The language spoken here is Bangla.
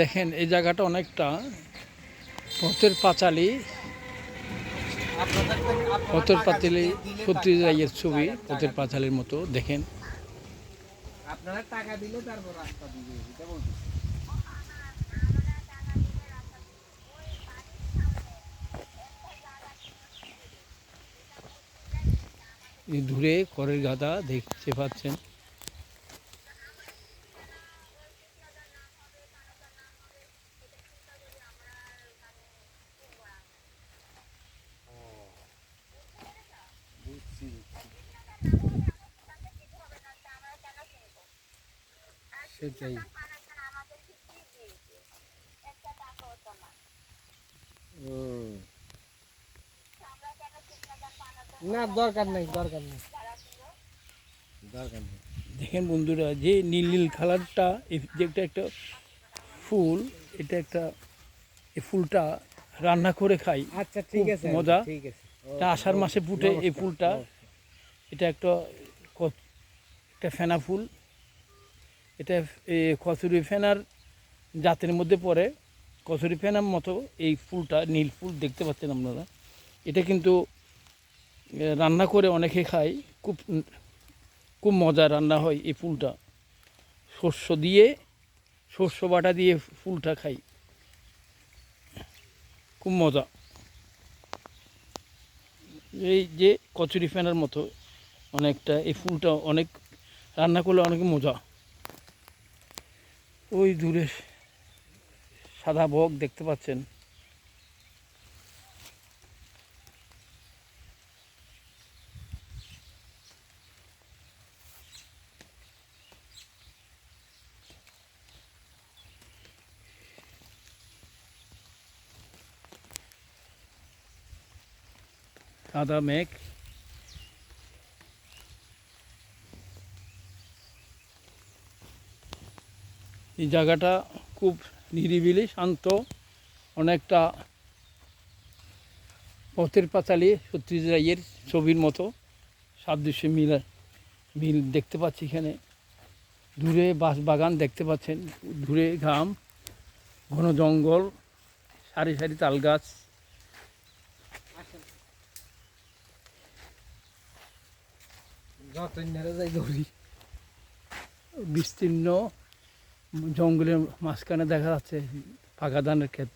দেখেন এই জায়গাটা অনেকটা পথের পাঁচালি। পথের পাঁচালি সত্যি রাইয়ের ছবি পথের পাঁচালির মতো দেখেন। আপনারা টাকা দিলে তারপর রাস্তা দিবে এটা বলছি। দূরে করের গাদা দেখতে পাচ্ছেন সেটাই। না দরকার নেই দরকার নেই। দরকার নেই দেখেন বন্ধুরা যে নীল নীল কালারটা যে একটা একটা ফুল এটা একটা এই ফুলটা রান্না করে খাই। আচ্ছা ঠিক আছে মজা। ঠিক আছে। এটা আষাঢ় মাসে ফুটে এই ফুলটা। এটা একটা একটা ফেনা ফুল। এটা কচুরি ফেনার জাতের মধ্যে পড়ে। কচুরি ফেনার মতো এই ফুলটা, নীল ফুল দেখতে পাচ্ছেন আপনারা। এটা কিন্তু রান্না করে অনেকে খায়। খুব খুব মজা রান্না হয় এই ফুলটা। শস্য দিয়ে, শস্য বাটা দিয়ে ফুলটা খাই। খুব মজা। এই যে কচুরি ফেনার মতো অনেকটা, এই ফুলটা অনেক, রান্না করলে অনেক মজা। ওই দূরে সাদা বক দেখতে পাচ্ছেন। সাদা মেঘ। এই জায়গাটা খুব নিরিবিলি শান্ত অনেকটা পথের পাঁচালি সত্যজিৎ রায়ের ছবির মতো সাদৃশ্য মিল মিল দেখতে পাচ্ছি এখানে। দূরে বাঁশ বাগান দেখতে পাচ্ছেন দূরে ঘাম ঘন জঙ্গল সারি সারি তাল গাছ। বিস্তীর্ণ জঙ্গলের মাঝখানে দেখা যাচ্ছে ফাঁকা ধানের ক্ষেত।